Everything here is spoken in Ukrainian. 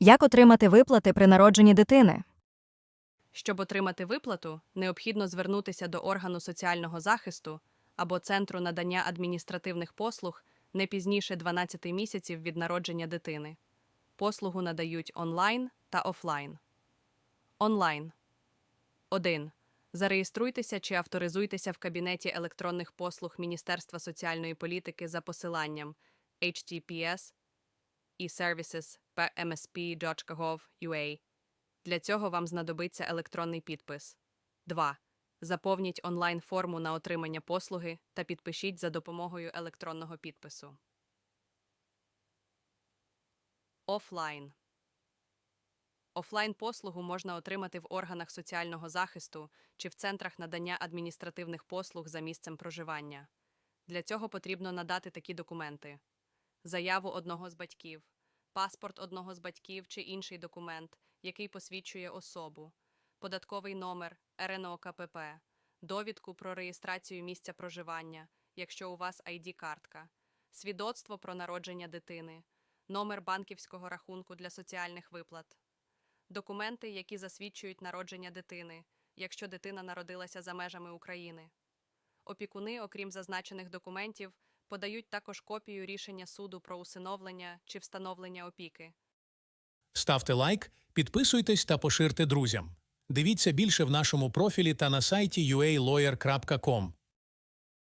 Як отримати виплати при народженні дитини? Щоб отримати виплату, необхідно звернутися до органу соціального захисту або центру надання адміністративних послуг не пізніше 12 місяців від народження дитини. Послугу надають онлайн та офлайн. Онлайн 1. Зареєструйтеся чи авторизуйтеся в кабінеті електронних послуг Міністерства соціальної політики за посиланням https e-services.msp.gov.ua. Для цього вам знадобиться електронний підпис. 2. Заповніть онлайн-форму на отримання послуги та підпишіть за допомогою електронного підпису. Офлайн. Офлайн-послугу можна отримати в органах соціального захисту чи в центрах надання адміністративних послуг за місцем проживання. Для цього потрібно надати такі документи: заяву одного з батьків, паспорт одного з батьків чи інший документ, який посвідчує особу, податковий номер РНО КПП, довідку про реєстрацію місця проживання, якщо у вас ID-картка, свідоцтво про народження дитини, номер банківського рахунку для соціальних виплат, документи, які засвідчують народження дитини, якщо дитина народилася за межами України. Опікуни, окрім зазначених документів, подають також копію рішення суду про усиновлення чи встановлення опіки. Ставте лайк, підписуйтесь та поширте друзям. Дивіться більше в нашому профілі та на сайті ualawyer.com.